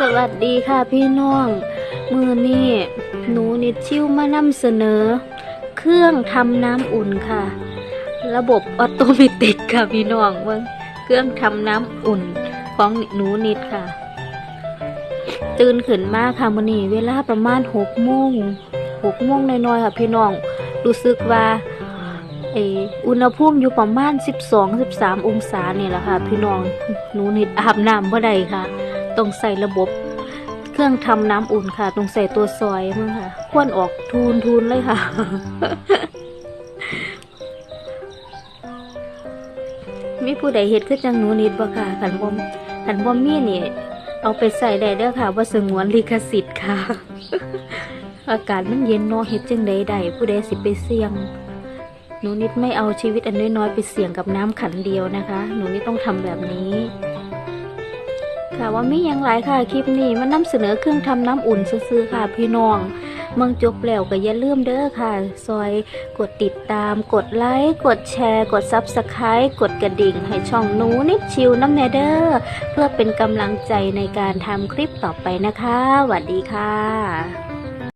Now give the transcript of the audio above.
สวัสดีค่ะพี่น้อง มือนี่หนูนิดชิวมานำเสนอ เครื่องทำน้ำอุ่นค่ะ ระบบออโตเมติกค่ะพี่น้องเว่าเครื่องทำน้ำอุ่นของหนูนิดค่ะ ตื่นขึ้นมาค่ะมือนี้เวลาประมาณหกโมงหกโมงน้อยๆค่ะพี่น้อง รู้สึกว่าเออุณหภูมิอยู่ประมาณ 12-13 องศาเนี่ยแหละค่ะ พี่น้อง หนูนิดอาบน้ำบ่ได้ค่ะ ต้องใส่ระบบ เครื่องทำน้ำอุ่นค่ะ ต้องใส่ตัวซอยมั้งค่ะควนออกทูนทูนเลยค่ะ มีผู้ใดเฮ็ดคือจังหนูนิดบ่ค่ะขันบ่ขันบ่มีนี่เอาไปใส่ได้เด้อค่ะว่าสงวนลิขสิทธิ์ค่ะ อากาศมันเย็นนาะเฮ็ดจังใดได้ผู้ใดสิไปเสี่ยงหนูนิดไม่เอาชีวิตอันน้อยๆไปเสี่ยงกับน้ำขันเดียวนะคะ หนูนิดต้องทำแบบนี้ ค่ะว่ามีอย่างไรค่ะคลิปนี้มันนำเสนอเครื่องทำน้ำอุ่นซื้อๆค่ะพี่น้องเมืองจบแล้วก็อย่าลืมเด้อค่ะ ซอยกดติดตาม กดไลค์ กดแชร์ กดซับสไครต์กดกระดิ่ง ให้ช่องหนูนิดชิวน้ำเนเด้อเพื่อเป็นกำลังใจในการทำคลิปต่อไปนะคะสวัสดีค่ะ